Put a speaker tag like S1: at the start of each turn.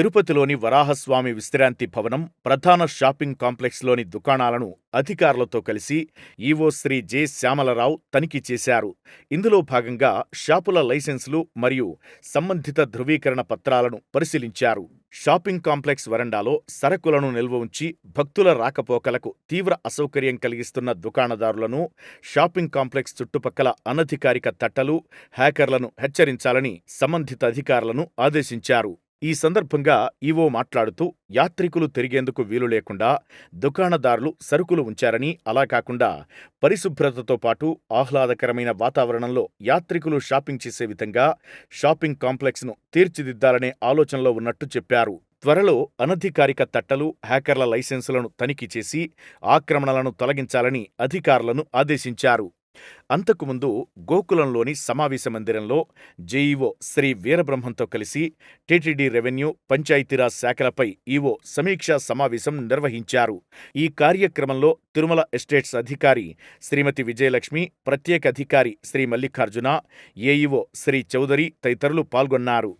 S1: తిరుపతిలోని వరాహస్వామి విశ్రాంతి భవనం ప్రధాన షాపింగ్ కాంప్లెక్స్లోని దుకాణాలను అధికారులతో కలిసి ఈవో శ్రీ జె శ్యామలరావు తనిఖీ చేశారు. ఇందులో భాగంగా షాపుల లైసెన్సులు మరియు సంబంధిత ధృవీకరణ పత్రాలను పరిశీలించారు. షాపింగ్ కాంప్లెక్స్ వరండాలో సరకులను నిల్వ ఉంచి భక్తుల రాకపోకలకు తీవ్ర అసౌకర్యం కలిగిస్తున్న దుకాణదారులను షాపింగ్ కాంప్లెక్స్ చుట్టుపక్కల అనధికారిక తట్టలు హ్యాకర్లను హెచ్చరించాలని సంబంధిత అధికారులను ఆదేశించారు. ఈ సందర్భంగా ఈవో మాట్లాడుతూ యాత్రికులు తిరిగేందుకు వీలు లేకుండా దుకాణదారులు సరుకులు ఉంచారని అలా కాకుండా పరిశుభ్రతతో పాటు ఆహ్లాదకరమైన వాతావరణంలో యాత్రికులు షాపింగ్ చేసే విధంగా షాపింగ్ కాంప్లెక్స్ను తీర్చిదిద్దాలనే ఆలోచనలో ఉన్నట్టు చెప్పారు. త్వరలో అనధికారిక తట్టలు హ్యాకర్ల లైసెన్సులను తనిఖీ చేసి ఆక్రమణలను తొలగించాలని అధికారులను ఆదేశించారు. అంతకుముందు గోకులంలోని సమావేశ మందిరంలో జేఈఓ శ్రీ వీరబ్రహ్మంతో కలిసి టీటీడీ రెవెన్యూ పంచాయతీరాజ్ శాఖలపై ఈవో సమీక్షా సమావేశం నిర్వహించారు. ఈ కార్యక్రమంలో తిరుమల ఎస్టేట్స్ అధికారి శ్రీమతి విజయలక్ష్మి ప్రత్యేక అధికారి శ్రీ మల్లికార్జున ఏఈఓ శ్రీ చౌదరి తదితరులు పాల్గొన్నారు.